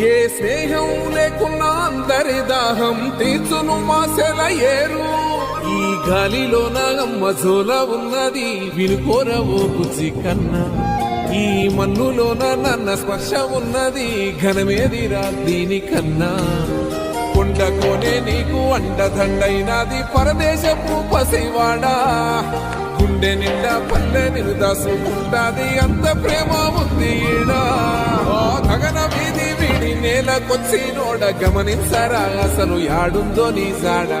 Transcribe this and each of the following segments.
ఏ స్నేహం లేకున్నా అందరి దాహం తీర్చును మాసెల ఏరు ఈ గాలిలో నాగమ్మ జోల ఉన్నది వినుకోరవో బుజ్జి కన్నా. ఈ మన్నులోన నన్న స్పర్శ ఉన్నది ఘనమేదిరా దీనికన్నా కొండకోనే నీకు అండదండైనది పరదేశపు పసివాడా. గుండె నిండా పల్లె నిన్ను అంత ప్రేమ ఉంది ఈడా. గగన వీధి వీడి నేలకొచ్చి నోడ గమనించరా అసలు యాడుందో నీ జాడా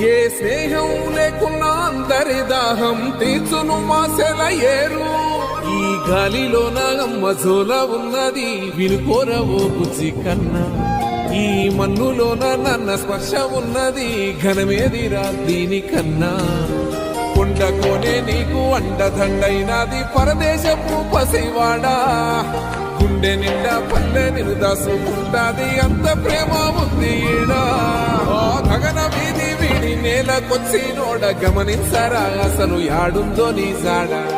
ఏ స్నేహం లేకున్నా అందరి దాహం తీర్చును మాసెల ఏరు ఈ గాలిలో నాగమ్మ జోల ఉన్నది వినుకోరవో బుజ్జి కన్నా. ఈ మన్నులోన నన్న స్పర్శ ఉన్నది ఘనమేదిరా దీనికన్నా కొండ కోనే నీకు అండదండైనది పరదేశపు పసివాడా. గుండె నిండా పల్లె నిన్ను దాసుకుంటాది అంత ప్రేమ ఉంది ఈడా. గగన వీధి వీడి నేలకొచ్చి నోడ గమనించరా అసలు యాడుందో నీ జాడా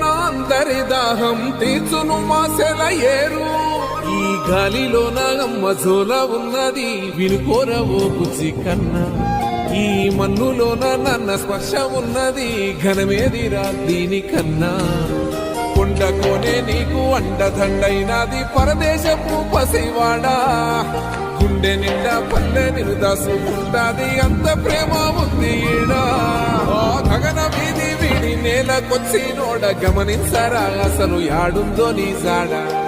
అందరి దాహం తీర్చును మాసెల ఏరు. ఈ గాలిలో నాగమ్మ జోల ఉన్నది వినుకోరవో బుజ్జి కన్నా. ఈ మన్నులోన నన్న స్పర్శ ఉన్నది ఘనమేదిరా దీనికన్నా కొండకోనే నీకు అండదండైనది పరదేశపు పసివాడా. గుండె నిండా పల్లె నిరుదాసుకుంటాది అంత ప్రేమ ఉంది ఈడా. ఆ గగన నేలకొచ్చి నోడ గమనించరా? అసలు యాడుందో నీ జాడా.